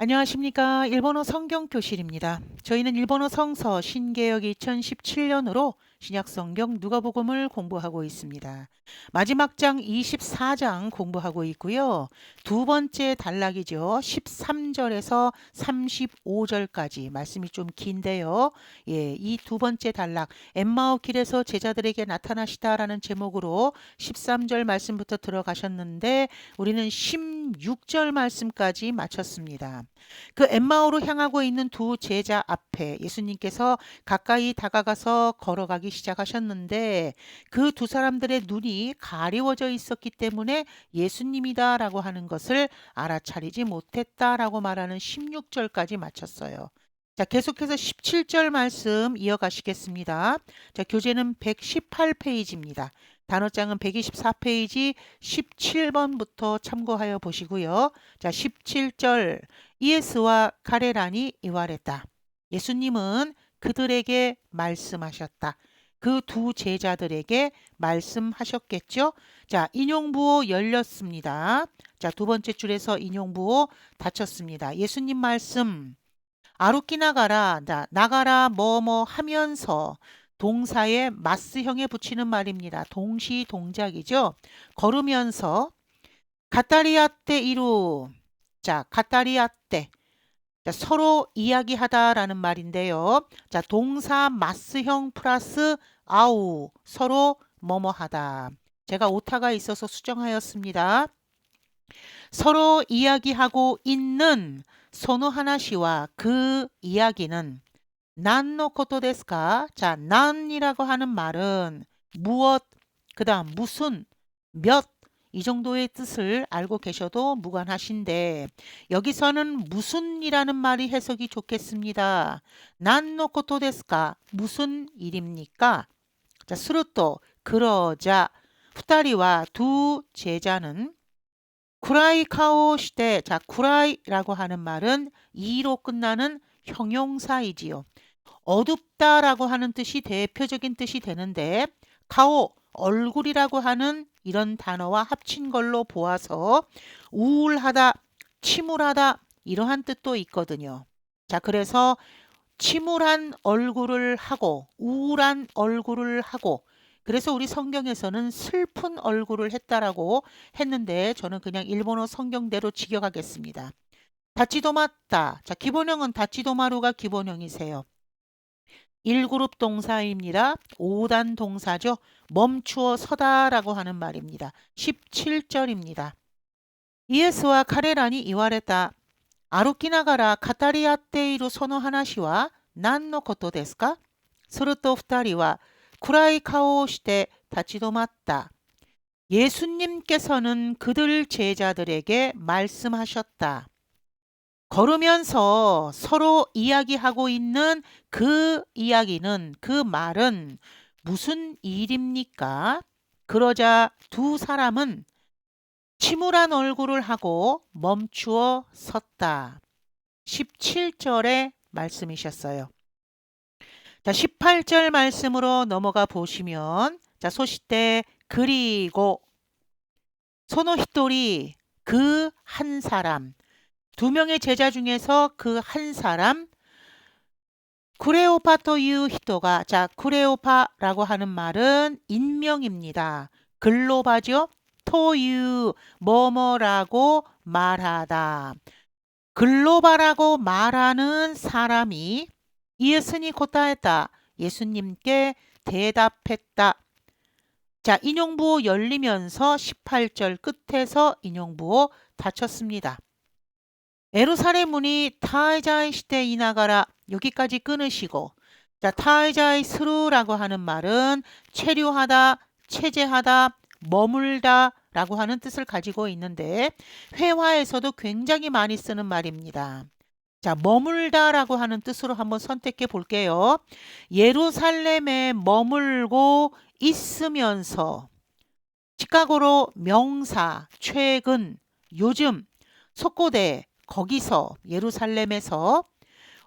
안녕하십니까. 일본어 성경 교실입니다. 저희는 일본어 성서 신개역 2017년으로 신약성경 누가복음을 공부하고 있습니다. 마지막 장 24장 공부하고 있고요. 두 번째 단락이죠. 13절에서 35절까지 말씀이 좀 긴데요. 예, 이 두 번째 단락 엠마오 길에서 제자들에게 나타나시다라는 제목으로 13절 말씀부터 들어가셨는데 우리는 16절 말씀까지 마쳤습니다. 그 엠마오로 향하고 있는 두 제자 앞에 예수님께서 가까이 다가가서 걸어가기 시작하셨는데 그 두 사람들의 눈이 가리워져 있었기 때문에 예수님이다라고 하는 것을 알아차리지 못했다라고 말하는 16절까지 마쳤어요. 자, 계속해서 17절 말씀 이어가시겠습니다. 자, 교재는 118페이지입니다. 단어장은 124페이지 17번부터 참고하여 보시고요. 자, 17절 이에스와 가레란이 이와랬다. 예수님은 그들에게 말씀하셨다. 그 두 제자들에게 말씀하셨겠죠? 자, 인용부호 열렸습니다. 자, 두 번째 줄에서 인용부호 닫혔습니다. 예수님 말씀. 아루키 나가라, 나, 나가라, 뭐, 뭐 하면서 동사에 마스형에 붙이는 말입니다. 동시 동작이죠. 걸으면서 가타리아떼 이루. 자, 가타리아떼. 자, 서로 이야기하다라는 말인데요. 자, 동사 마스형 플러스 아우. 서로 뭐뭐하다. 제가 오타가 있어서 수정하였습니다. 서로 이야기하고 있는 소노 하나시와 그 이야기는 난노 코토 데스까? 자, 난이라고 하는 말은 무엇, 그 다음 무슨, 몇, 이 정도의 뜻을 알고 계셔도 무관하신데 여기서는 무슨이라는 말이 해석이 좋겠습니다. 난노 코토 데스까? 무슨 일입니까? 자, 스루또 그러자 후다리와 두 제자는 쿠라이 카오 시대 자 쿠라이라고 하는 말은 이로 끝나는 형용사이지요. 어둡다라고 하는 뜻이 대표적인 뜻이 되는데 카오 얼굴이라고 하는 이런 단어와 합친 걸로 보아서 우울하다, 침울하다 이러한 뜻도 있거든요. 자, 그래서 침울한 얼굴을 하고 우울한 얼굴을 하고 그래서 우리 성경에서는 슬픈 얼굴을 했다라고 했는데 저는 그냥 일본어 성경대로 직역하겠습니다. 다치도마다. 자, 기본형은 다치도마루가 기본형이세요. 1그룹 동사입니다. 5단 동사죠. 멈추어 서다라고 하는 말입니다. 17절입니다. 이에스와 카레란이 이와레다. 아루키나가라 카타리아테이루 소노 하나시와 난노 코토 데스까? すると二人は 쿠라이 카오 시대 다치도맞다. 예수님께서는 그들 제자들에게 말씀하셨다. 걸으면서 서로 이야기하고 있는 그 이야기는 그 말은 무슨 일입니까? 그러자 두 사람은 침울한 얼굴을 하고 멈추어 섰다. 17절의 말씀이셨어요. 자, 18절 말씀으로 넘어가 보시면 자, 소시대 그리고 소노히토리 그한 사람 두 명의 제자 중에서 그 한 사람 쿠레오파토유 히토가 자 쿠레오파라고 하는 말은 인명입니다. 글로바죠. 토유 뭐뭐라고 말하다. 글로바라고 말하는 사람이 예수니 고타했다. 예수님께 대답했다. 자, 인용부호 열리면서 18절 끝에서 인용부호 닫혔습니다. 에루살렘 문이 타이자이 시대 이 나가라 여기까지 끊으시고 자, 타이자이 스루라고 하는 말은 체류하다, 체제하다, 머물다 라고 하는 뜻을 가지고 있는데 회화에서도 굉장히 많이 쓰는 말입니다. 자, 머물다라고 하는 뜻으로 한번 선택해 볼게요. 예루살렘에 머물고 있으면서 시카고로 명사, 최근, 요즘, 속고대, 거기서 예루살렘에서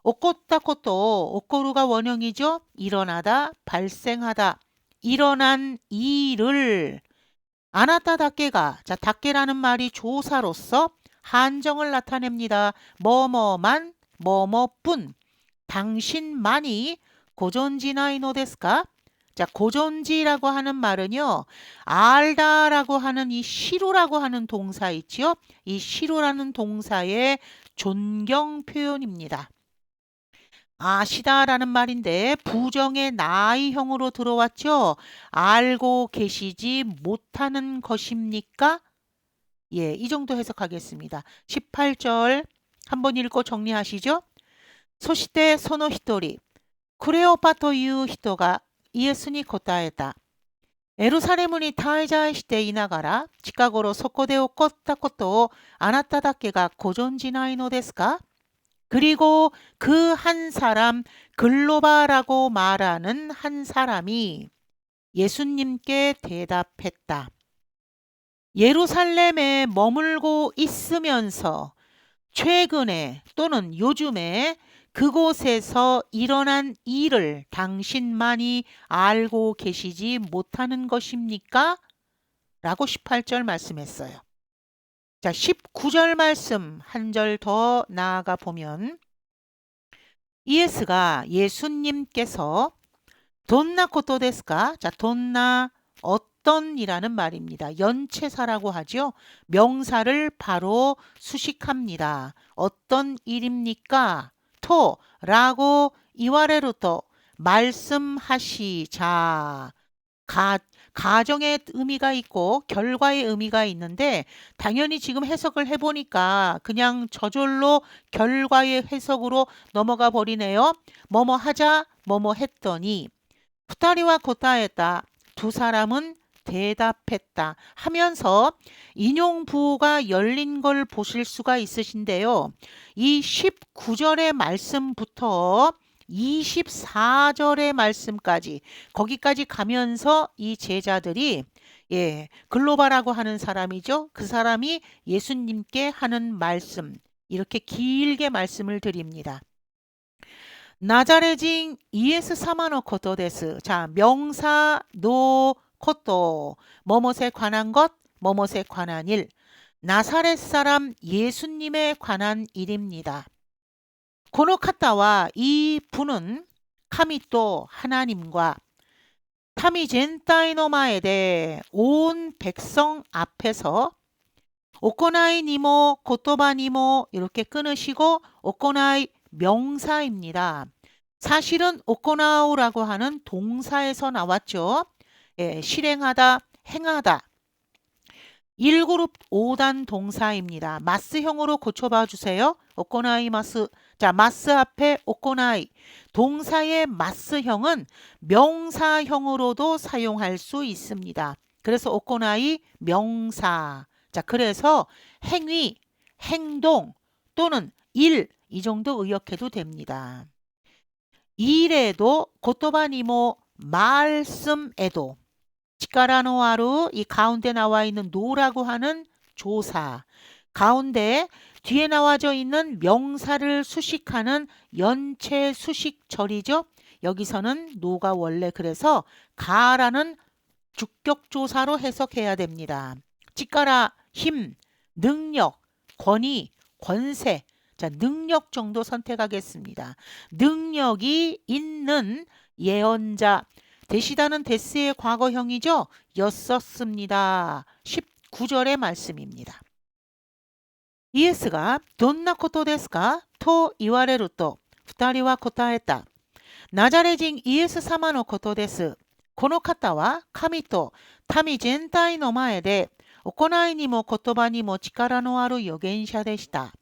오꼬따코또 오꼬루가 원형이죠. 일어나다, 발생하다, 일어난 일을 아나타 닭개가 자 닭개라는 말이 조사로서 한정을 나타냅니다. 뭐뭐만 뭐뭐뿐 당신만이 고존지나이노 데스까? 자, 고전지라고 하는 말은요. 알다라고 하는 이 시로라고 하는 동사 있지요. 이 시로라는 동사의 존경 표현입니다. 아시다라는 말인데 부정의 나이형으로 들어왔죠. 알고 계시지 못하는 것입니까? 예, 이 정도 해석하겠습니다. 18절 한번 읽고 정리하시죠. 소시대 소노 히토리, 크레오파토 유 히토가 イエスに答えた。エルサレムに滞在していながら近頃そこで起こったことをあなただけがご存じないのですか 그리고 그 한 사람 글로바라고 말하는 한 사람이 예수님께 대답했다. 예루살렘에 머물고 있으면서 최근에 또는 요즘에 그곳에서 일어난 일을 당신만이 알고 계시지 못하는 것입니까? 라고 18절 말씀했어요. 자, 19절 말씀 한 절 더 나아가 보면 이에스가 예수님께서 돈나 코토 데스까? 자, 돈나 어떤이라는 말입니다. 연체사라고 하죠. 명사를 바로 수식합니다. 어떤 일입니까? 토라고 이와레루토 말씀하시자. 가, 가정의 의미가 있고 결과의 의미가 있는데 당연히 지금 해석을 해보니까 그냥 저절로 결과의 해석으로 넘어가 버리네요. 뭐뭐 하자, 뭐뭐 했더니 후타리와 고타했다. 두 사람은 대답했다 하면서 인용 부호가 열린 걸 보실 수가 있으신데요. 이 19절의 말씀부터 24절의 말씀까지 거기까지 가면서 이 제자들이 예, 글로바라고 하는 사람이죠. 그 사람이 예수님께 하는 말씀 이렇게 길게 말씀을 드립니다. 나자레진 이에스 사마노 코토데스. 자, 명사 노 코토 뭐뭇에 관한 것, 뭐뭇에 관한 일. 나사렛 사람 예수님에 관한 일입니다. 고노카타와 이 분은 카미또 하나님과 타미 젠타이노마에 대해 온 백성 앞에서 오코나이 니모 고토바 니모 이렇게 끊으시고 오코나이 명사입니다. 사실은 오코나우라고 하는 동사에서 나왔죠. 예, 실행하다, 행하다. 1그룹 5단 동사입니다. 마스형으로 고쳐봐 주세요. 오코나이 마스. 자, 마스 앞에 오코나이. 동사의 마스형은 명사형으로도 사용할 수 있습니다. 그래서 오코나이 명사. 자, 그래서 행위, 행동 또는 일 이 정도 의역해도 됩니다. 일에도 고토바니모 말씀에도 치카라노 아루 이 가운데 나와 있는 노라고 하는 조사 가운데 뒤에 나와져 있는 명사를 수식하는 연체 수식절이죠. 여기서는 노가 원래 그래서 가라는 주격조사로 해석해야 됩니다. 치카라 힘, 능력, 권위, 권세 자, 능력 정도 선택하겠습니다. 능력이 있는 예언자. 대시다는 데스의 과거형이죠. 였었습니다. 19절의 말씀입니다. 이에스가 돈나 코토 데스까? 토 이와레루 또 부타리와 코타했다. 나자레진 이에스 사마노 코토 데스. この方は神と民全体の前で行いにも言葉にも力のある預言者でした。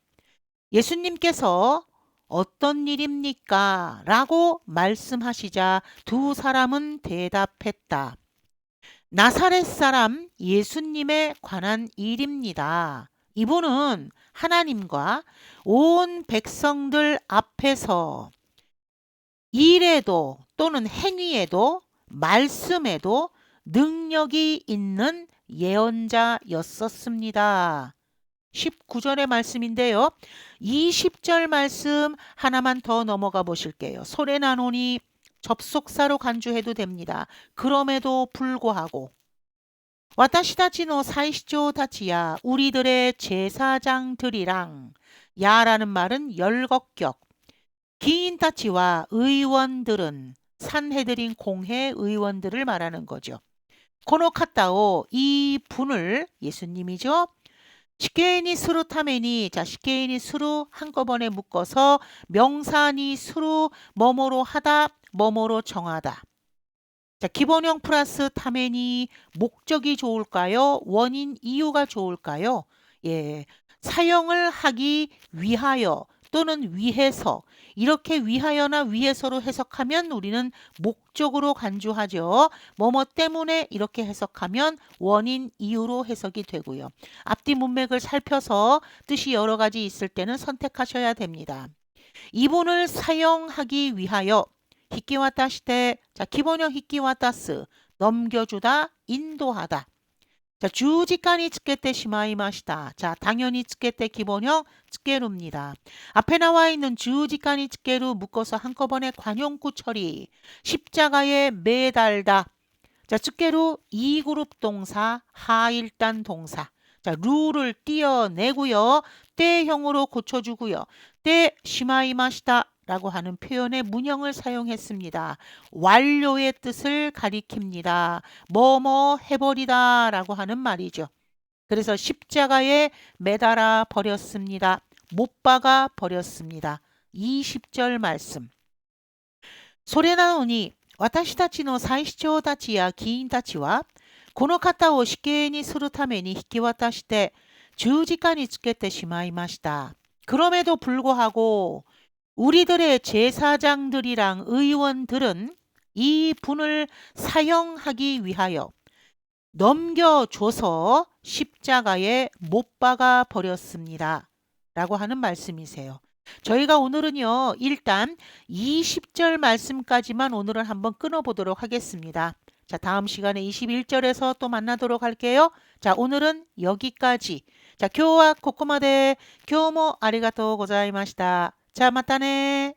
예수님께서 어떤 일입니까? 라고 말씀하시자 두 사람은 대답했다. 나사렛 사람 예수님에 관한 일입니다. 이분은 하나님과 온 백성들 앞에서 일에도 또는 행위에도 말씀에도 능력이 있는 예언자였었습니다. 19절의 말씀인데요. 20절 말씀 하나만 더 넘어가 보실게요. 소레나노니 접속사로 간주해도 됩니다. 그럼에도 불구하고 와타시타치노 사이시조타치야 우리들의 제사장들이랑 야라는 말은 열거격 기인타치와 의원들은 산해드린 공회 의원들을 말하는 거죠. 코노카타오 이 분을 예수님이죠. 시케인이 수루 타메니 자 시케인이 수루 한꺼번에 묶어서 명사니 수루 뭐뭐로 하다 뭐뭐로 정하다. 자 기본형 플러스 타메니 목적이 좋을까요? 원인 이유가 좋을까요? 예. 사용을 하기 위하여 또는 위해서 이렇게 위하여나 위해서로 해석하면 우리는 목적으로 간주하죠. 뭐뭐 때문에 이렇게 해석하면 원인 이유로 해석이 되고요. 앞뒤 문맥을 살펴서 뜻이 여러 가지 있을 때는 선택하셔야 됩니다. 이분을 사용하기 위하여 히키와타시테 자 기본형 히키와타스 넘겨주다 인도하다 자, 주지간이 츠케테 시마이마시다. 자, 당연히 츠케테 기본형 츠케루입니다. 앞에 나와 있는 주지간이 츠케루 묶어서 한꺼번에 관용구 처리. 십자가에 매달다. 자, 츠케루 2그룹 동사, 하일단 동사. 자, 루를 띄어내고요. 때형으로 고쳐주고요. 때 시마이마시다. 라고 하는 표현의 문형을 사용했습니다. 완료의 뜻을 가리킵니다. 뭐뭐 해버리다 라고 하는 말이죠. 그래서 십자가에 매달아 버렸습니다. 못 박아 버렸습니다. 20절 말씀. 소레나오니 私たちの祭司長たちや議員たちはこの方を死刑にするために引き渡して十字架につけてしまいました。 그럼에도 불구하고 우리들의 제사장들이랑 의원들은 이 분을 사형하기 위하여 넘겨줘서 십자가에 못 박아 버렸습니다. 라고 하는 말씀이세요. 저희가 오늘은요, 일단 20절 말씀까지만 오늘은 한번 끊어보도록 하겠습니다. 자, 다음 시간에 21절에서 또 만나도록 할게요. 자, 오늘은 여기까지. 자, 교와 코코마데 교모 아리가토 고자이마시다. じゃあまたね